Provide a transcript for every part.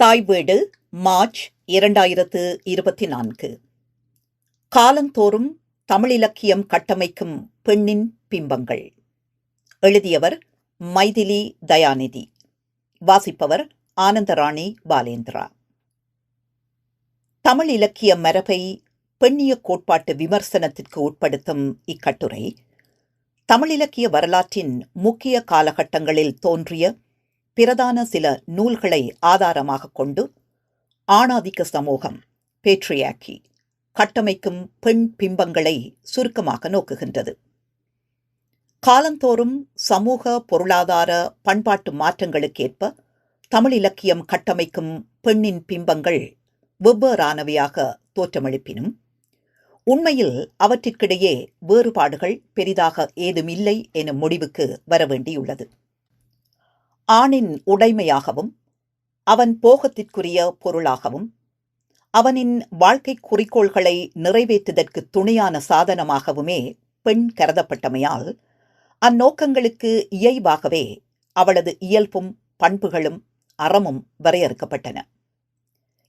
தாய் வீடு மார்ச் இரண்டாயிரத்து இருபத்தி நான்கு காலந்தோறும் தமிழிலக்கியம் கட்டமைக்கும் பெண்ணின் பிம்பங்கள். எழுதியவர் மைதிலி தயாநிதி. வாசிப்பவர் ஆனந்தராணி பாலேந்திரா. தமிழ் இலக்கிய மரபை பெண்ணிய கோட்பாட்டு விமர்சனத்திற்கு உட்படுத்தும் இக்கட்டுரை தமிழிலக்கிய வரலாற்றின் முக்கிய காலகட்டங்களில் தோன்றிய பிரதான சில நூல்களை ஆதாரமாக கொண்டு ஆணாதிக்க சமூகம் பேட்ரியாக்கி கட்டமைக்கும் பெண் பிம்பங்களை சுருக்கமாக நோக்குகின்றது. காலந்தோறும் சமூக பொருளாதார பண்பாட்டு மாற்றங்களுக்கேற்ப தமிழ் இலக்கியம் கட்டமைக்கும் பெண்ணின் பிம்பங்கள் வெவ்வேறானவையாக தோற்றமளிப்பினும் உண்மையில் அவற்றிற்கிடையே வேறுபாடுகள் பெரிதாக ஏதுமில்லை எனும் முடிவுக்கு வரவேண்டியுள்ளது. ஆணின் உடைமையாகவும் அவன் போகத்திற்குரிய பொருளாகவும் அவனின் வாழ்க்கை குறிக்கோள்களை நிறைவேற்றுதற்கு துணையான சாதனமாகவுமே பெண் கருதப்பட்டமையால் அந்நோக்கங்களுக்கு இயைபாகவே அவளது இயல்பும் பண்புகளும் அறமும் வரையறுக்கப்பட்டன.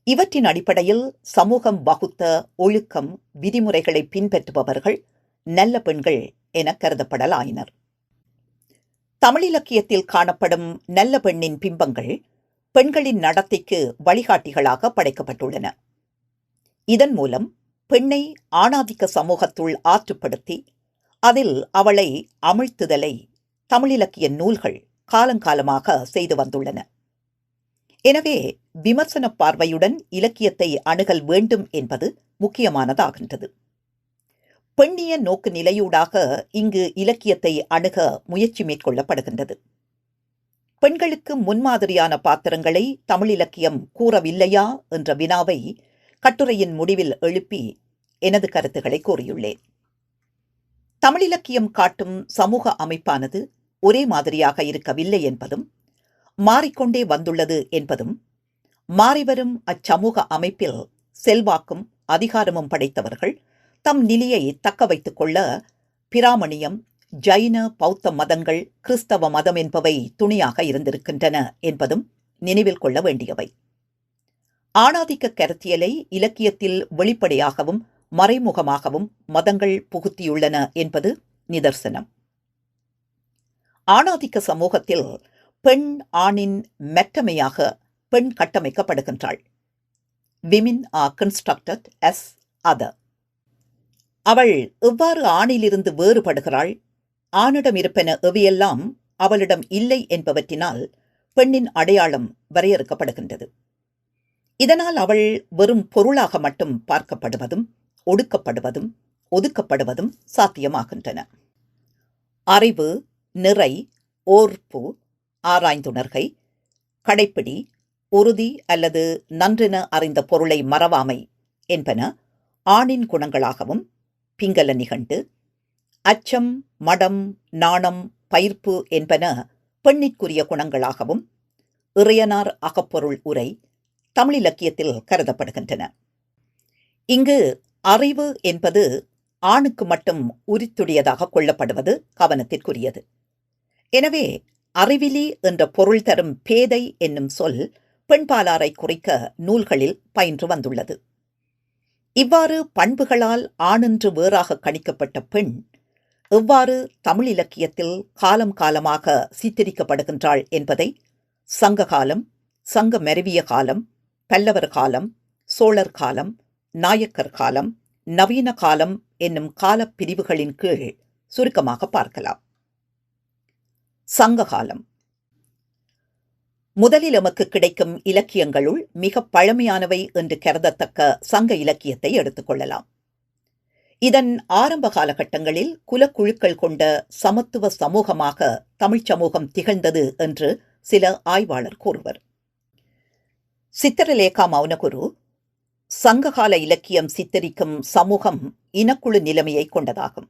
இவற்றின் அடிப்படையில் சமூகம் வகுத்த ஒழுக்கம் விதிமுறைகளை பின்பற்றுபவர்கள் நல்ல பெண்கள் என கருதப்படலாயினர். தமிழிலக்கியத்தில் காணப்படும் நல்ல பெண்ணின் பிம்பங்கள் பெண்களின் நடத்தைக்கு வழிகாட்டிகளாக படைக்கப்பட்டுள்ளன. இதன் மூலம் பெண்ணை ஆணாதிக்க சமூகத்துள் ஆற்றுப்படுத்தி அதில் அவளை அமிழ்த்துதலை தமிழிலக்கிய நூல்கள் காலங்காலமாக செய்து வந்துள்ளன. எனவே விமர்சன பார்வையுடன் இலக்கியத்தை அணுகல் வேண்டும் என்பது முக்கியமானதாகின்றது. பெண்ணிய நோக்கு நிலையூடாக இங்கு இலக்கியத்தை அணுக முயற்சி மேற்கொள்ளப்படுகின்றது. பெண்களுக்கு முன்மாதிரியான பாத்திரங்களை தமிழ் இலக்கியம் கூறவில்லையா என்ற வினாவை கட்டுரையின் முடிவில் எழுப்பி எனது கருத்துக்களை கூறியுள்ளேன். தமிழிலக்கியம் காட்டும் சமூக அமைப்பானது ஒரே மாதிரியாக இருக்கவில்லை என்பதும் மாறிக்கொண்டே வந்துள்ளது என்பதும் மாறிவரும் அச்சமூக அமைப்பில் செல்வாக்கும் அதிகாரமும் படைத்தவர்கள் தம் நிலையை தக்க வைத்துக் கொள்ள பிராமணியம் ஜைன பௌத்த மதங்கள் கிறிஸ்தவ மதம் என்பவை துணியாக இருந்திருக்கின்றன என்பதும் நினைவில் கொள்ள வேண்டியவை. ஆணாதிக்க கருத்தியலை இலக்கியத்தில் வெளிப்படையாகவும் மறைமுகமாகவும் மதங்கள் புகுத்தியுள்ளன என்பது நிதர்சனம். ஆணாதிக்க சமூகத்தில் பெண் ஆணின் மெட்டமையாக பெண் கட்டமைக்கப்படுகின்றாள். Women are constructed as other அவள் எவ்வாறு ஆணிலிருந்து வேறுபடுகிறாள்? ஆணிடம் இருப்பன எவையெல்லாம் அவளிடம் இல்லை என்பவற்றினால் பெண்ணின் அடையாளம் வரையறுக்கப்படுகின்றது. இதனால் அவள் வெறும் பொருளாக மட்டும் பார்க்கப்படுவதும் ஒடுக்கப்படுவதும் ஒதுக்கப்படுவதும் சாத்தியமாகின்றன. அறிவு நிறை ஓர்ப்பு ஆராய்ந்துணர்கை கடைப்பிடி உறுதி அல்லது நன்றென அறிந்த பொருளை மறவாமை என்பன ஆணின் குணங்களாகவும் பிங்கல நிகண்டு. அச்சம் மடம் நாணம் பயிர்ப்பு என்பன பெண்ணிற்குரிய குணங்களாகவும் இறையனார் அகப்பொருள் உரை தமிழிலக்கியத்தில் கருதப்படுகின்றன. இங்கு அறிவு என்பது ஆணுக்கு மட்டும் உரித்துடையதாக கொள்ளப்படுவது கவனத்திற்குரியது. எனவே அறிவிலி என்ற பொருள் தரும் பேதை என்னும் சொல் பெண்பாலாரை குறிக்க நூல்களில் பயின்று வந்துள்ளது. இவ்வாறு பண்புகளால் ஆணென்று வேறாக கணிக்கப்பட்ட பெண் எவ்வாறு தமிழ் இலக்கியத்தில் காலம் காலமாக சித்தரிக்கப்படுகின்றாள் என்பதை சங்ககாலம் சங்க மெருவிய காலம் பல்லவர் காலம் சோழர் காலம் நாயக்கர் காலம் நவீன காலம் என்னும் காலப் பிரிவுகளின் கீழ் சுருக்கமாக பார்க்கலாம். சங்ககாலம். முதலில் எமக்கு கிடைக்கும் இலக்கியங்களுள் மிக பழமையானவை என்று கருதத்தக்க சங்க இலக்கியத்தை எடுத்துக்கொள்ளலாம் இதன் ஆரம்ப காலகட்டங்களில் குலக்குழுக்கள் கொண்ட சமத்துவ சமூகமாக தமிழ்ச் சமூகம் திகழ்ந்தது என்று சில ஆய்வாளர் கூறுவர். சித்திரலேகா மௌனகுரு சங்ககால இலக்கியம் சித்தரிக்கும் சமூகம் இனக்குழு நிலைமையை கொண்டதாகும்.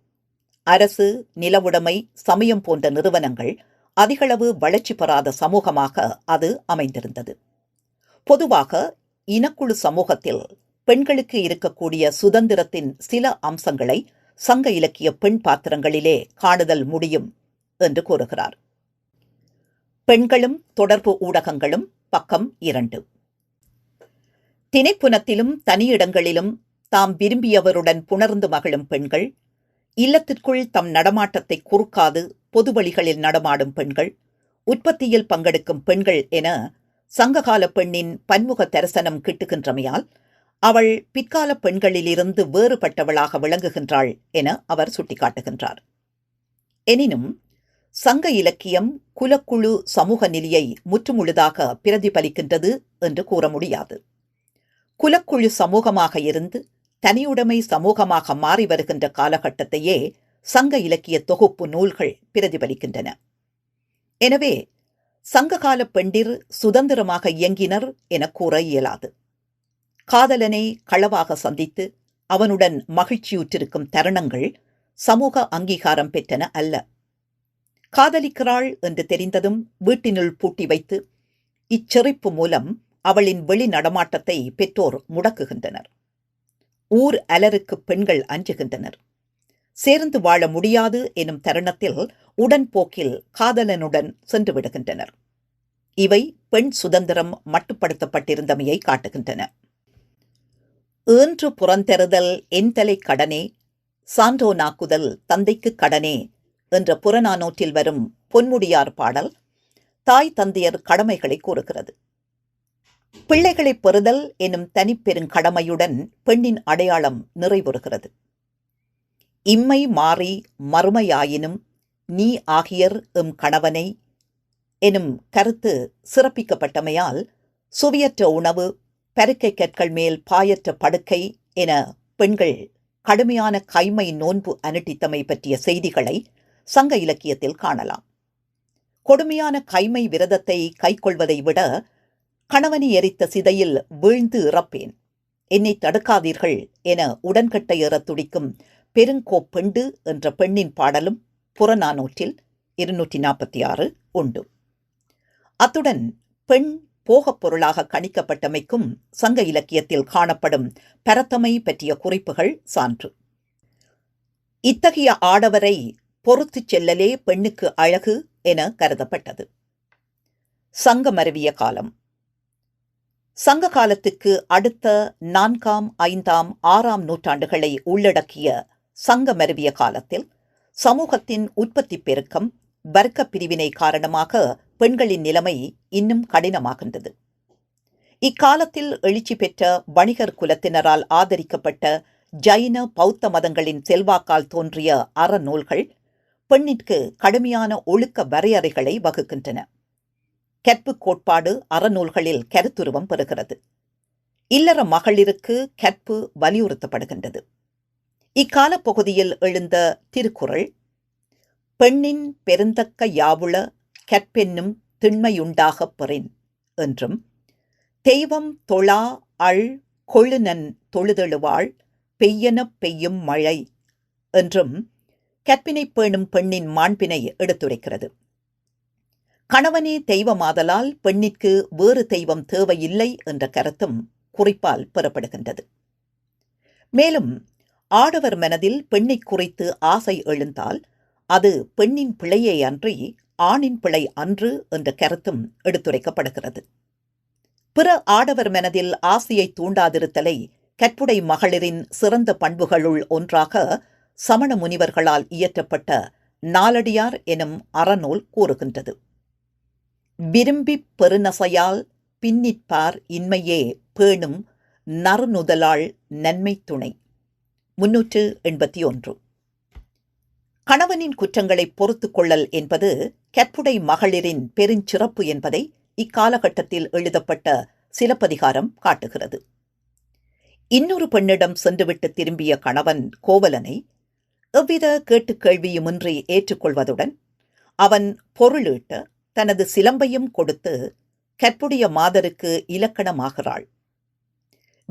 அரசு நிலவுடைமை சமயம் போன்ற நிறுவனங்கள் அதிகளவு வளர்ச்சி பெறாத சமூகமாக அது அமைந்திருந்தது. பொதுவாக இனக்குழு சமூகத்தில் பெண்களுக்கு இருக்கக்கூடிய சுதந்திரத்தின் சில அம்சங்களை சங்க இலக்கிய பெண் பாத்திரங்களிலே காணுதல் முடியும் என்று கூறுகிறார். பெண்களும் தொடர்பு ஊடகங்களும் பக்கம் இரண்டு. திணைப்புனத்திலும் தனியிடங்களிலும் தாம் விரும்பியவருடன் புணர்ந்து மகிழும் பெண்கள் இல்லத்திற்குள் தம் நடமாட்டத்தை குறுக்காது பொது வழிகளில் நடமாடும் பெண்கள் உற்பத்தியில் பங்கெடுக்கும் பெண்கள் என சங்ககால பெண்ணின் பன்முக தரிசனம் கிட்டுகின்றமையால் அவள் பிற்கால பெண்களிலிருந்து வேறுபட்டவளாக விளங்குகின்றாள் என அவர் சுட்டிக்காட்டுகின்றார். எனினும் சங்க இலக்கியம் குலக்குழு சமூக நிலையை முற்றுமுழுதாக பிரதிபலிக்கின்றது என்று கூற முடியாது. குலக்குழு சமூகமாக இருந்து தனியுடைமை சமூகமாக மாறி வருகின்ற காலகட்டத்தையே சங்க இலக்கிய தொகுப்பு நூல்கள் பிரதிபலிக்கின்றன. எனவே சங்ககால பெண்டிர் சுதந்திரமாக இயங்கினர் என கூற இயலாது. காதலனை களவாக சந்தித்து அவனுடன் மகிழ்ச்சியுற்றிருக்கும் தருணங்கள் சமூக அங்கீகாரம் பெற்றன அல்ல. காதலிக்கிறாள் என்று தெரிந்ததும் வீட்டினுள் பூட்டி வைத்து இச்செறிப்பு மூலம் அவளின் வெளி நடமாட்டத்தை பெற்றோர் முடக்குகின்றனர். ஊர் அலருக்கு பெண்கள் அஞ்சுகின்றனர். சேர்ந்து வாழ முடியாது எனும் தருணத்தில் உடன்போக்கில் காதலனுடன் சென்று விடுகின்றனர். இவை பெண் சுதந்திரம் மட்டுப்படுத்தப்பட்டிருந்தமையை காட்டுகின்றன. ஏன்று புறந்தெறுதல் என்தலை கடனே சான்றோ நாக்குதல் தந்தைக்கு கடனே என்ற புறநானூற்றில் வரும் பொன்முடியார் பாடல் தாய் தந்தையர் கடமைகளை கூறுகிறது. பிள்ளைகளை பெறுதல் எனும் தனிப்பெருங்கடமையுடன் பெண்ணின் அடையாளம் நிறைவுறுகிறது. இம்மை மாறி மறுமையாயினும் நீ ஆகியர் எம் கணவனை எனும் கருத்து சிறப்பிக்கப்பட்டமையால் சுவையற்ற உணவு பருக்கை கற்கள் மேல் பாயற்ற படுக்கை என பெண்கள் கடுமையான கைமை நோன்பு அனுட்டித்தமை பற்றிய செய்திகளை சங்க இலக்கியத்தில் காணலாம். கொடுமையான கைமை விரதத்தை கைக்கொள்வதை விட கணவனை எரித்த சிதையில் வீழ்ந்து இறப்பேன். என்னை தடுக்காதீர்கள் என உடன்கட்டை ஏறத் துடிக்கும் பெருங்கோப்பெண்டு என்ற பெண்ணின் பாடலும் புறநானூற்றில் இருநூற்றி நாற்பத்தி ஆறு உண்டு. அத்துடன் பெண் போகப் பொருளாக கணிக்கப்பட்டமைக்கும் சங்க இலக்கியத்தில் காணப்படும் பரத்தமை பற்றிய குறிப்புகள் சான்று. இத்தகைய ஆடவரை பொறுத்துச் செல்லலே பெண்ணுக்கு அழகு என கருதப்பட்டது. சங்க மருவிய காலம். சங்க காலத்துக்கு அடுத்த நான்காம் ஐந்தாம் ஆறாம் நூற்றாண்டுகளை உள்ளடக்கிய சங்கமருவிய காலத்தில் சமூகத்தின் உற்பத்தி பெருக்கம் வர்க்க பிரிவினை காரணமாக பெண்களின் நிலைமை இன்னும் கடினமாகின்றது. இக்காலத்தில் எழுச்சி பெற்ற வணிகர் குலத்தினரால் ஆதரிக்கப்பட்ட ஜைன பௌத்த மதங்களின் செல்வாக்கால் தோன்றிய அறநூல்கள் பெண்ணிற்கு கடுமையான ஒழுக்க வரையறைகளை வகுக்கின்றன. கற்பு கோட்பாடு அறநூல்களில் கருத்துருவம் பெறுகிறது. இல்லற மகளிருக்கு கற்பு வலியுறுத்தப்படுகின்றது. இக்கால பகுதியில் எழுந்த திருக்குறள் பெண்ணின் பெருந்தக்க யாவுள கற்பென்னும் திண்மையுண்டாகப் பெறின் என்றும் தெய்வம் தொழா அள் கொழுநன் தொழுதெழுவாள் பெய்யெனப் பெய்யும் மழை என்றும் கற்பினை பேணும் பெண்ணின் மாண்பினை எடுத்துரைக்கிறது. கணவனே தெய்வமாதலால் பெண்ணிற்கு வேறு தெய்வம் தேவையில்லை என்ற கருத்தும் குறிப்பால் பெறப்படுகின்றது. மேலும் ஆடவர் மனதில் பெண்ணை குறித்து ஆசை எழுந்தால் அது பெண்ணின் பிழையே அன்றி ஆணின் பிழை அன்று என்ற கருத்தும் எடுத்துரைக்கப்படுகிறது. பிற ஆடவர் மனதில் ஆசையை தூண்டாதிருத்தலை கற்புடை மகளிரின் சிறந்த பண்புகளுள் ஒன்றாக சமண முனிவர்களால் இயற்றப்பட்ட நாலடியார் எனும் அறநூல் கூறுகின்றது. விரும்பிப் பெருநசையால் பின்னிற்பார் இன்மையே பேணும் நறுநுதலாள் நன்மை துணை முன்னூற்று எண்பத்தி ஒன்று கணவனின் குற்றங்களை பொறுத்துக் கொள்ளல் என்பது கற்புடை மகளிரின் பெருஞ்சிறப்பு என்பதை இக்காலகட்டத்தில் எழுதப்பட்ட சிலப்பதிகாரம் காட்டுகிறது. இன்னொரு பெண்ணிடம் சென்றுவிட்டு திரும்பிய கணவன் கோவலனை எவ்வித கேட்டுக் கேள்வியுமின்றி ஏற்றுக்கொள்வதுடன் அவன் பொருளீட்ட தனது சிலம்பையும் கொடுத்து கற்புடைய மாதருக்கு இலக்கணமாகிறாள்.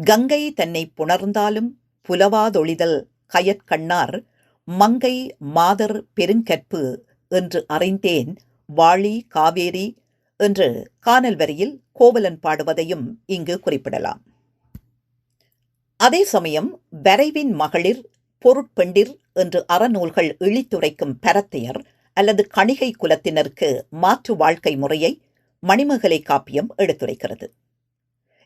கங்கை தன்னை புணர்ந்தாலும் புலவாதொழிதல் கயற்கண்ணார் மங்கை மாதர் பெருங்கற்பு என்று அறிந்தேன் வாழி காவேரி என்று கானல் வரியில் கோவலன் பாடுவதையும் இங்கு குறிப்பிடலாம். அதே சமயம் வரைவின் மகளிர் பொருட்பெண்டிர் என்று அறநூல்கள் இழித்துரைக்கும் பரத்தையர் அல்லது கணிகை குலத்தினருக்கு மாற்று வாழ்க்கை முறையை மணிமகலை காப்பியம் எடுத்துரைக்கிறது.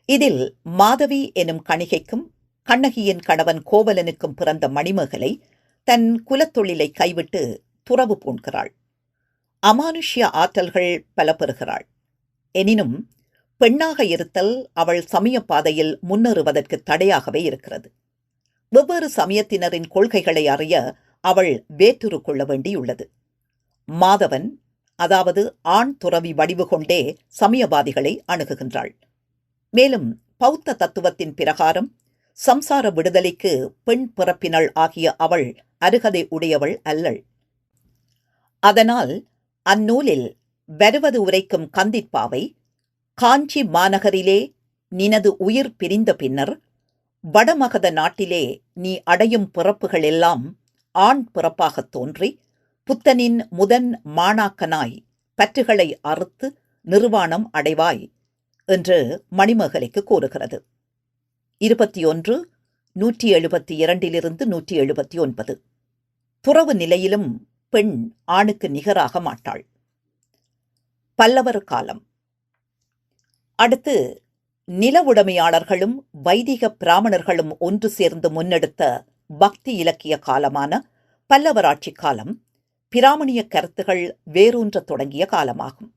இதில் மாதவி எனும் கணிகைக்கும் கண்ணகியின் கணவன் கோவலனுக்கும் பிறந்த மணிமேகலை தன் குலத்தொழிலை கைவிட்டு துறவு பூண்கிறாள். அமானுஷ்ய ஆற்றல்கள் பல பெறுகிறாள். எனினும் பெண்ணாக இருத்தல் அவள் சமய பாதையில் முன்னேறுவதற்கு தடையாகவே இருக்கிறது. வெவ்வேறு சமயத்தினரின் கொள்கைகளை அறிய அவள் வேற்றுரு கொள்ள வேண்டியுள்ளது. மாதவன் அதாவது ஆண் துறவி வடிவு கொண்டே சமயவாதிகளை அணுகுகின்றாள். மேலும் பௌத்த தத்துவத்தின் பிரகாரம் சம்சார விடுதலைக்கு பெண் பிறப்பினள் ஆகிய அவள் அருகதை உடையவள் அல்லள். அதனால் அந்நூலில் வருவது உரைக்கும் கந்திப்பாவை காஞ்சி மாநகரிலே நினது உயிர் பிரிந்த பின்னர் வடமகத நாட்டிலே நீ அடையும் பிறப்புகள் எல்லாம் ஆண் பிறப்பாகத் தோன்றி புத்தனின் முதன் மாணாக்கனாய் பற்றுகளை அறுத்து நிர்வாணம் அடைவாய் என்று மணிமேகலைக்கு கூறுகிறது. இருபத்தி ஒன்று நூற்றி எழுபத்தி இரண்டிலிருந்து நூற்றி எழுபத்தி ஒன்பது துறவு நிலையிலும் பெண் ஆணுக்கு நிகராக மாட்டாள். பல்லவர் காலம். அடுத்து நில உடைமையாளர்களும் வைதிக பிராமணர்களும் ஒன்று சேர்ந்து முன்னெடுத்த பக்தி இலக்கிய காலமான பல்லவராட்சி காலம் பிராமணிய கருத்துகள் வேரூன்ற தொடங்கிய காலமாகும்.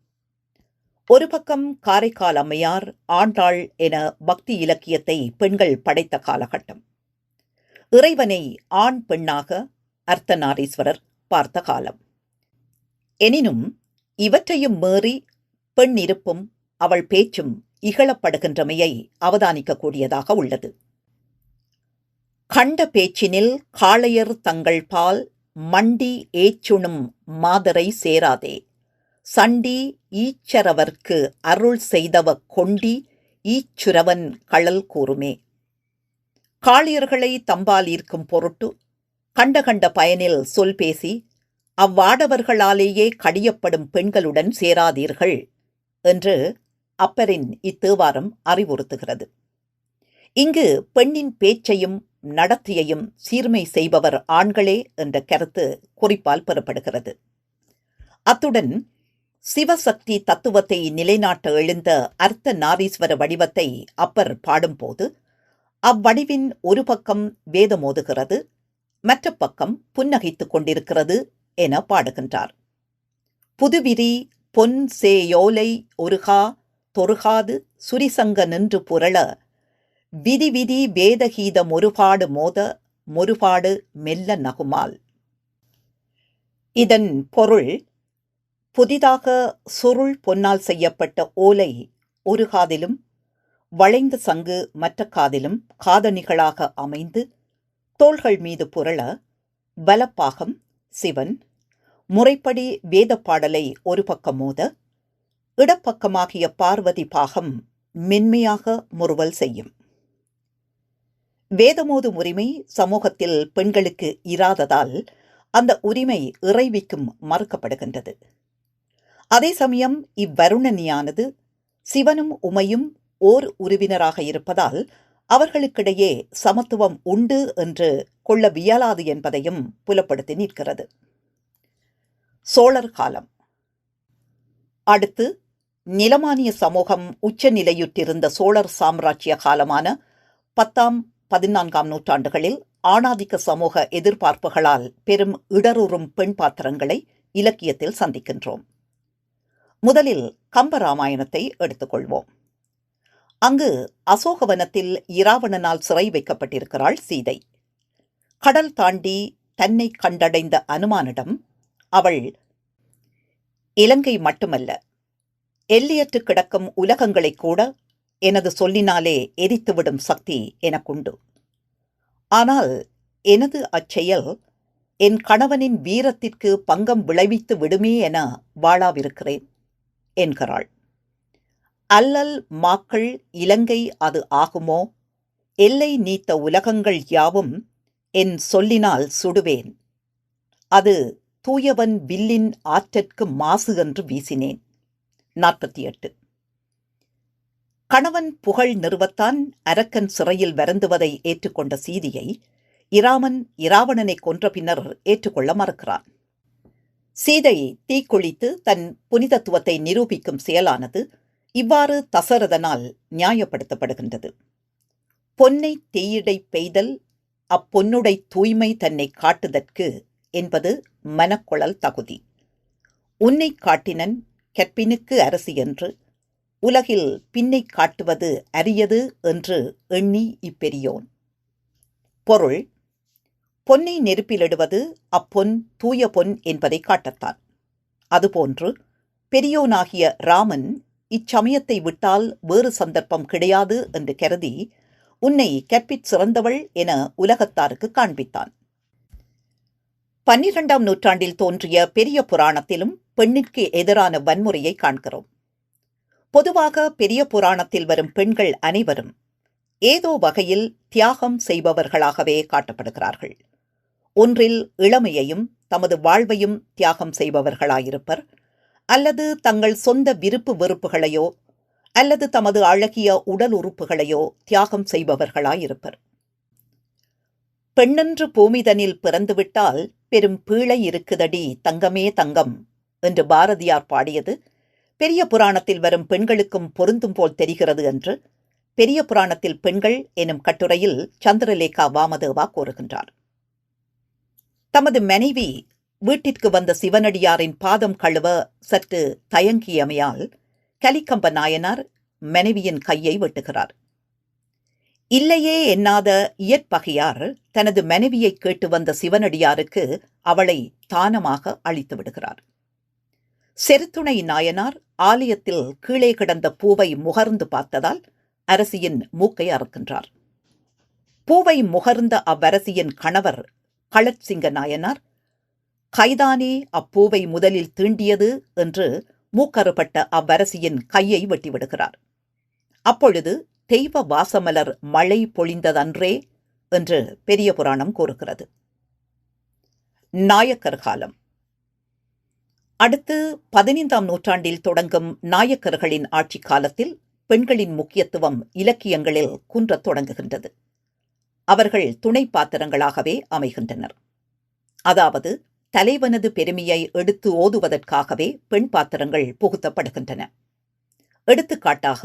ஒரு பக்கம் காரைக்கால் அம்மையார் ஆண்டாள் என பக்தி இலக்கியத்தை பெண்கள் படைத்த காலகட்டம். இறைவனை ஆண் பெண்ணாக அர்த்தநாரீஸ்வரர் பார்த்த காலம். எனினும் இவற்றையும் மீறி பெண் இருப்பும் அவள் பேச்சும் இகழப்படுகின்றமையை அவதானிக்கக்கூடியதாக உள்ளது. கண்ட பேச்சினில் காளையர் தங்கள் பால் மண்டி ஏச்சுணும் மாதரை சேராதே. சண்டி ஈச்சரவர்க்கு அருள் செய்தவ கொண்டி ஈச்சுரவன் களல் கூறுமே. காளியர்களை தம்பால் ஈர்க்கும் பொருட்டு கண்ட கண்ட பயனில் சொல் பேசி அவ்வாடவர்களாலேயே கடியப்படும் பெண்களுடன் சேராதீர்கள் என்று அப்பரின் இத்தேவாரம் அறிவுறுத்துகிறது. இங்கு பெண்ணின் பேச்சையும் நடத்தையையும் சீர்மை செய்பவர் ஆண்களே என்ற கருத்து குறிப்பால் பெறப்படுகிறது. அத்துடன் சிவசக்தி தத்துவத்தை நிலைநாட்ட எழுந்த அர்த்த நாரீஸ்வர வடிவத்தை அப்பர் பாடும்போது அவ்வடிவின் ஒரு பக்கம் வேதமோதுகிறது மற்ற பக்கம் புன்னகைத்துக் கொண்டிருக்கிறது என பாடுகின்றார். புதுவிரி பொன் சேயோலை ஒருகா தொருகாது சுரிசங்க நின்று புரள விதி விதி வேதகீத மொருபாடு மோத மொருபாடு மெல்ல நகுமால். இதன் பொருள் புதிதாக சுருள் பொன்னால் செய்யப்பட்ட ஓலை ஒரு காதிலும் வளைந்த சங்கு மற்ற காதிலும் காதணிகளாக அமைந்து தோள்கள் மீது புரள பலப்பாகம் சிவன் முறைப்படி வேத பாடலை ஒரு பக்கம் மோத இடப்பக்கமாகிய பார்வதி பாகம் மென்மையாக முறுவல் செய்யும். வேதமோதும் உரிமை சமூகத்தில் பெண்களுக்கு இராததால் அந்த உரிமை இறைவிக்கும் மறுக்கப்படுகின்றது. அதே சமயம் இவ்வருணனியானது சிவனும் உமையும் ஓர் உறவினராக இருப்பதால் அவர்களுக்கிடையே சமத்துவம் உண்டு என்று கொள்ள வியலாது என்பதையும் புலப்படுத்தி நிற்கிறது. சோழர் காலம். அடுத்து நிலமானிய சமூகம் உச்சநிலையுற்றிருந்த சோழர் சாம்ராஜ்ய காலமான பத்தாம் பதினான்காம் நூற்றாண்டுகளில் ஆணாதிக்க சமூக எதிர்பார்ப்புகளால் பெரும் இடருறும் பெண் பாத்திரங்களை இலக்கியத்தில் சந்திக்கின்றோம். முதலில் கம்பராமாயணத்தை எடுத்துக்கொள்வோம். அங்கு அசோகவனத்தில் இராவணனால் சிறை வைக்கப்பட்டிருக்கிறாள் சீதை. கடல் தாண்டி தன்னை கண்டடைந்த அனுமானிடம் அவள் இலங்கை மட்டுமல்ல எல்லையற்று கிடக்கும் உலகங்களை கூட எனது சொல்லினாலே எரித்துவிடும் சக்தி எனக்குண்டு. ஆனால் எனது அச்செயல் என் கணவனின் வீரத்திற்கு பங்கம் விளைவித்து விடுமே என வாழாவிருக்கிறேன். என்கிறாள். அல்லல் மாக்கள் இலங்கை அது ஆகுமோ? எல்லை நீத்த உலகங்கள் யாவும் என் சொல்லினால் சுடுவேன். அது தூயவன் வில்லின் ஆற்றற்கு மாசு என்று வீசினேன். நாற்பத்தி எட்டு கணவன் புகழ் நிறுவத்தான் அரக்கன் சிறையில் வருந்துவதை ஏற்றுக்கொண்ட சீதியை இராமன் இராவணனை கொன்ற பின்னர் ஏற்றுக்கொள்ள மறுக்கிறான். சீதை தீக்குளித்து தன் புனிதத்துவத்தை நிரூபிக்கும் செயலானது இவ்வாறு தசரதனால் நியாயப்படுத்தப்படுகின்றது. பொன்னை தீயிடை பெய்தல் அப்பொன்னுடை தூய்மை தன்னை காட்டுதற்கு என்பது மனக்குழல் தகுதி. உன்னை காட்டினன் கற்பினுக்கு அரசி என்று உலகில் பின்னை காட்டுவது அரியது என்று எண்ணி இப்பெரியோன். பொருள் பொன்னை நெருப்பிலிடுவது அப்பொன் தூய பொன் என்பதை காட்டத்தான். அதுபோன்று பெரியோனாகிய ராமன் இச்சமயத்தை விட்டால் வேறு சந்தர்ப்பம் கிடையாது என்று கருதி உன்னை கற்பிற் சிறந்தவள் என உலகத்தாருக்கு காண்பித்தான். பன்னிரண்டாம் நூற்றாண்டில் தோன்றிய பெரிய புராணத்திலும் பெண்ணிற்கு எதிரான வன்முறையை காண்கிறோம். பொதுவாக பெரிய புராணத்தில் வரும் பெண்கள் அனைவரும் ஏதோ வகையில் தியாகம் செய்பவர்களாகவே காட்டப்படுகிறார்கள். ஒன்றில் இளமையையும் தமது வாழ்வையும் தியாகம் செய்பவர்களாயிருப்பர். அல்லது தங்கள் சொந்த விருப்பு வெறுப்புகளையோ அல்லது தமது அழகிய உடல் உறுப்புகளையோ தியாகம் செய்பவர்களாயிருப்பர். பெண்ணென்று பூமிதனில் பிறந்துவிட்டால் பெரும் பீழை இருக்குதடி தங்கமே தங்கம் என்று பாரதியார் பாடியது. பெரிய புராணத்தில் வரும் பெண்களுக்கும் பொருந்தும் போல் தெரிகிறது என்று பெரிய புராணத்தில் பெண்கள் எனும் கட்டுரையில் சந்திரலேகா வாமதேவா கூறுகின்றார். தமது மனைவி வீட்டிற்கு வந்த சிவனடியாரின் பாதம் கழுவ சற்று தயங்கியமையால் கலிக்கம்ப நாயனார் மனைவியின் கையை வெட்டுகிறார். இல்லையே எண்ணாத இயற்பகையார் தனது மனைவியை கேட்டு வந்த சிவனடியாருக்கு அவளை தானமாக அழித்து விடுகிறார். செருத்துணை நாயனார் ஆலயத்தில் கீழே கிடந்த பூவை முகர்ந்து பார்த்ததால் அரசியின் மூக்கை அறுக்கின்றார். பூவை முகர்ந்த அவ்வரசியின் கணவர் களத்சிங்க நாயனார். கைதானே அப்பூவை முதலில் தீண்டியது என்று மூக்கறுபட்ட அவ்வரசியின் கையை வெட்டிவிடுகிறார். அப்பொழுது தெய்வ வாசமலர் மழை பொழிந்ததன்றே என்று பெரிய புராணம் கூறுகிறது. நாயக்கர் காலம். அடுத்து பதினைந்தாம் நூற்றாண்டில் தொடங்கும் நாயக்கர்களின் ஆட்சி காலத்தில் பெண்களின் முக்கியத்துவம் இலக்கியங்களில் குன்றத் தொடங்குகின்றது. அவர்கள் துணை பாத்திரங்களாகவே அமைகின்றனர். அதாவது தலைவனது பெருமையை எடுத்து ஓதுவதற்காகவே பெண் பாத்திரங்கள் புகுத்தப்படுகின்றன. எடுத்துக்காட்டாக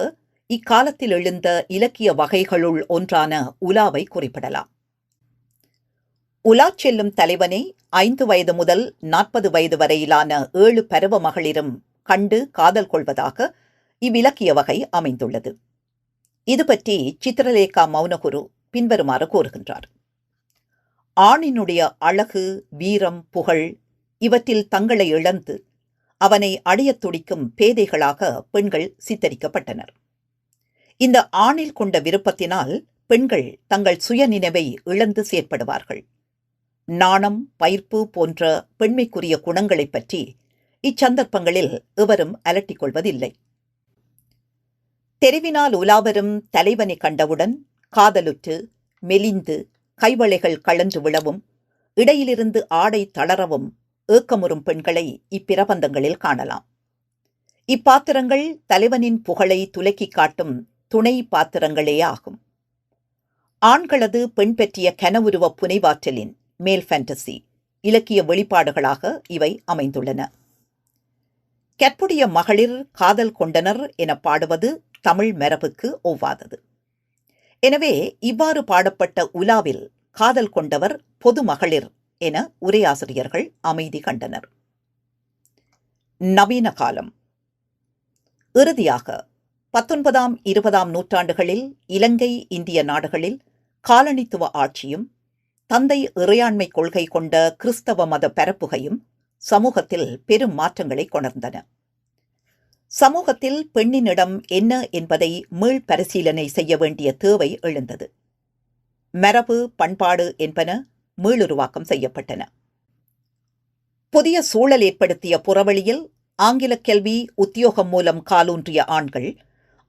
இக்காலத்தில் எழுந்த இலக்கிய வகைகளுள் ஒன்றான உலாவை குறிப்பிடலாம். உலா செல்லும் தலைவனை ஐந்து வயது முதல் நாற்பது வயது வரையிலான ஏழு பருவ மகளிரும் கண்டு காதல் கொள்வதாக இவ்விலக்கிய வகை அமைந்துள்ளது. இது பற்றி சித்திரலேகா மௌனகுரு பின்வருமாறு கூறுகின்றார். ஆணினுடைய அழகு வீரம் புகழ் இவற்றில் தங்களை இழந்து அவனை அடையத் துடிக்கும் பேதைகளாக பெண்கள் சித்தரிக்கப்பட்டனர். இந்த ஆணில் கொண்ட விருப்பத்தினால் பெண்கள் தங்கள் சுயநினைவை இழந்து செயற்படுவார்கள். நாணம் பயிர்ப்பு போன்ற பெண்மைக்குரிய குணங்களைப் பற்றி இச்சந்தர்ப்பங்களில் எவரும் அலட்டிக் கொள்வதில்லை. தெருவினால் உலாவரும் தலைவனை கண்டவுடன் காதலுற்று மெலிந்து கைவளைகள் கழன்று விழவும் இடையிலிருந்து ஆடை தளரவும் ஏக்கமுறும் பெண்களை இப்பிரபந்தங்களில் காணலாம். இப்பாத்திரங்கள் தலைவனின் புகழை துலக்கி காட்டும் துணை பாத்திரங்களே ஆகும். ஆண்களது பெண் பற்றிய கனவுருவ புனைவாற்றலின் மேல் ஃபேண்டசி இலக்கிய வெளிப்பாடுகளாக இவை அமைந்துள்ளன. கற்புடைய மகளிர் காதல் கொண்டனர் என பாடுவது தமிழ் மரபுக்கு ஒவ்வாதது. எனவே இவ்வாறு பாடப்பட்ட உலாவில் காதல் கொண்டவர் பொது மகளிர் என உரையாசிரியர்கள் அமைதி கண்டனர். நவீன காலம். இறுதியாக பத்தொன்பதாம் இருபதாம் நூற்றாண்டுகளில் இலங்கை இந்திய நாடுகளில் காலனித்துவ ஆட்சியும் தந்தை இறையாண்மை கொள்கை கொண்ட கிறிஸ்தவ மத பரப்புகையும் சமூகத்தில் பெரும் மாற்றங்களை கொணர்ந்தன. சமூகத்தில் பெண்ணினிடம் என்ன என்பதை மீள் பரிசீலனை செய்ய வேண்டிய தேவை எழுந்தது. மரபு பண்பாடு என்பன மீளுருவாக்கம் செய்யப்பட்டன. புதிய சூழல் ஏற்படுத்திய புறவழியில் ஆங்கில கல்வி உத்தியோகம் மூலம் காலூன்றிய ஆண்கள்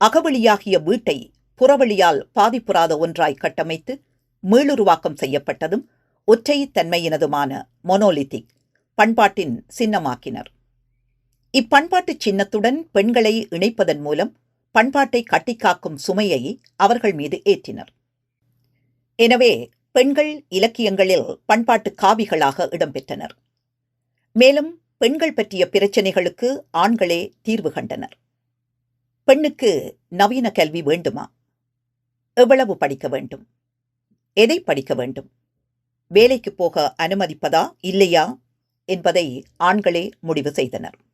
அகவழியாகிய வீட்டை புறவழியால் பாதிப்புறாத ஒன்றாய் கட்டமைத்து மீளுருவாக்கம் செய்யப்பட்டதும் ஒற்றை தன்மையினதுமான மொனோலித்திக் பண்பாட்டின் சின்னமாக்கினர். இப்பண்பாட்டுச் சின்னத்துடன் பெண்களை இணைப்பதன் மூலம் பண்பாட்டை கட்டிக்காக்கும் சுமையை அவர்கள் மீது ஏற்றினர். எனவே பெண்கள் இலக்கியங்களில் பண்பாட்டு காவிகளாக இடம்பெற்றனர். மேலும் பெண்கள் பற்றிய பிரச்சனைகளுக்கு ஆண்களே தீர்வு கண்டனர். பெண்ணுக்கு நவீன கல்வி வேண்டுமா? எவ்வளவு படிக்க வேண்டும்? எதை படிக்க வேண்டும்? வேலைக்கு போக அனுமதிப்பதா இல்லையா? என்பதை ஆண்களே முடிவு செய்தனர்.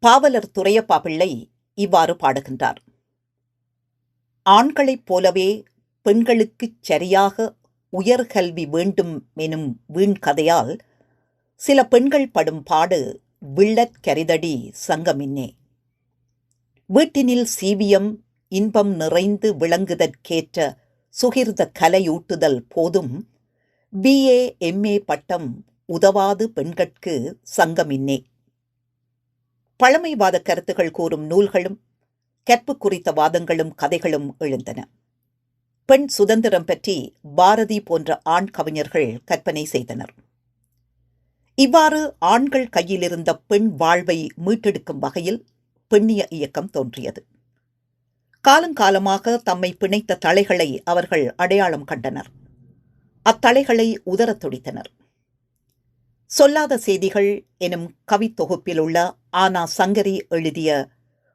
பாவலர் துரையப்பா பிள்ளை இவ்வாறு பாடுகின்றார். ஆண்களைப் போலவே பெண்களுக்குச் சரியாக உயர்கல்வி வேண்டும் எனும் வீண் கதையால் சில பெண்கள் படும் பாடு விள்ளற் கரிதடி சங்கமின்னே. வீட்டினில் சீவியம் இன்பம் நிறைந்து விளங்குதற்கேற்ற சுகிர்த கலையூட்டுதல் போதும் பிஏ எம்ஏ பட்டம் உதவாது பெண்கட்கு சங்கமின்னே. பழமைவாத கருத்துகள் கூறும் நூல்களும் கற்பு குறித்த வாதங்களும் கதைகளும் எழுந்தன. பெண் சுதந்திரம் பற்றி பாரதி போன்ற ஆண் கவிஞர்கள் கற்பனை செய்தனர். இவ்வாறு ஆண்கள் கையிலிருந்த பெண் வாழ்வை மீட்டெடுக்கும் வகையில் பெண்ணிய இயக்கம் தோன்றியது. காலங்காலமாக தம்மை பிணைத்த தலைகளை அவர்கள் அடையாளம் கண்டனர். அத்தலைகளை உதரத் துடித்தனர். சொல்லாத செய்திகள் எனும் கவித்தொகுப்பில் உள்ள ஆனா சங்கரி எழுதிய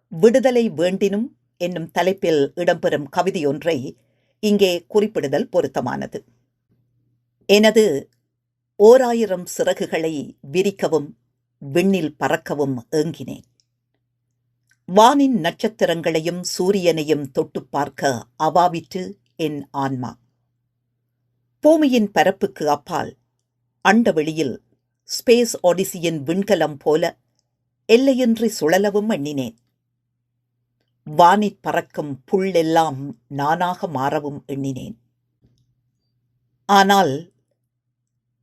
விடுதலை வேண்டினும் என்னும் தலைப்பில் இடம்பெறும் கவிதையொன்றை இங்கே குறிப்பிடுதல் பொருத்தமானது. எனது ஓராயிரம் சிறகுகளை விரிக்கவும் விண்ணில் பறக்கவும் ஏங்கினேன். வானின் நட்சத்திரங்களையும் சூரியனையும் தொட்டு பார்க்க அவாவிற்று என் ஆன்மா. பூமியின் பரப்புக்கு அப்பால் அண்டவெளியில் ஸ்பேஸ் ஒடிசியின் விண்கலம் போல எல்லையின்றி சுழலவும் எண்ணினேன். வானிற் பறக்கும் புல்லெல்லாம் நானாக மாறவும் எண்ணினேன். ஆனால்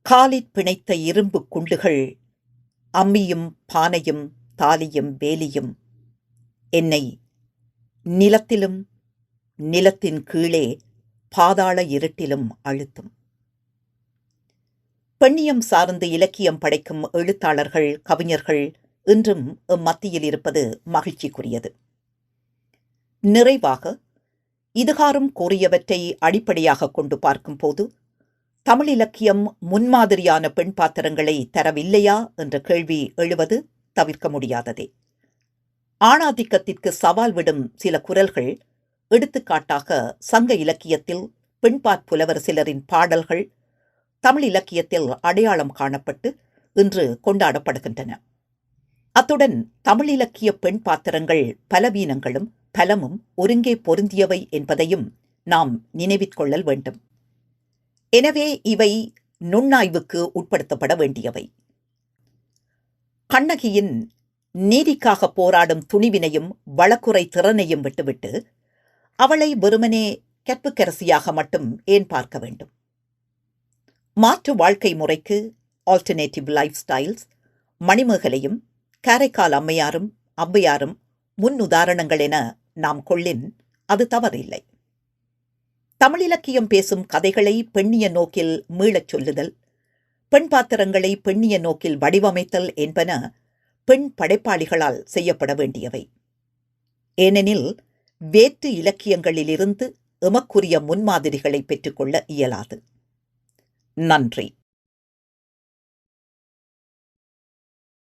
காலிற் பிணைத்த இரும்பு குண்டுகள் அம்மியும் பானையும் தாலியும் வேலியும் என்னை நிலத்திலும் நிலத்தின் கீழே பாதாள இருட்டிலும் அழுத்தும். பெண்ணியம் சார்ந்து இலக்கியம் படைக்கும் எழுத்தாளர்கள் கவிஞர்கள் இன்றும் மத்தியில் இருப்பது மகிழ்ச்சிக்குரியது. நிறைவாக இதுகாரும் கூறியவற்றை அடிப்படையாக கொண்டு பார்க்கும்போது தமிழ் இலக்கியம் முன்மாதிரியான பெண் பாத்திரங்களை தரவில்லையா என்ற கேள்வி எழுவது தவிர்க்க முடியாததே. ஆணாதிக்கத்திற்கு சவால் விடும் சில குரல்கள் எடுத்துக்காட்டாக சங்க இலக்கியத்தில் பெண்பாற் புலவர் சிலரின் பாடல்கள் தமிழ் இலக்கியத்தில் அடையாளம் காணப்பட்டு இன்று கொண்டாடப்படுகின்றன. அத்துடன் தமிழ் இலக்கிய பெண் பாத்திரங்கள் பலவீனங்களும் பலமும் ஒருங்கே பொருந்தியவை என்பதையும் நாம் நினைவிற்கொள்ளல் வேண்டும். எனவே இவை நுண்ணாய்வுக்கு உட்படுத்தப்பட வேண்டியவை. கண்ணகியின் நீதிக்காக போராடும் துணிவினையும் வழக்குறை திறனையும் விட்டுவிட்டு அவளை வெறுமனே கற்புக்கரசியாக மட்டும் ஏன் பார்க்க வேண்டும்? மாற்று வாழ்க்கை முறைக்கு ஆல்டர்னேட்டிவ் லைஃப் ஸ்டைல்ஸ் மணிமேகலையும் காரைக்கால் அம்மையாரும் அவ்வையாரும் முன் உதாரணங்கள் என நாம் கொள்ளின் அது தவறில்லை. தமிழிலக்கியம் பேசும் கதைகளை பெண்ணிய நோக்கில் மீளச் சொல்லுதல் பெண் பாத்திரங்களை பெண்ணிய நோக்கில் வடிவமைத்தல் என்பன பெண் படைப்பாளிகளால் செய்யப்பட வேண்டியவை. ஏனெனில் வேற்று இலக்கியங்களிலிருந்து எமக்குரிய முன்மாதிரிகளை பெற்றுக்கொள்ள இயலாது. நன்றி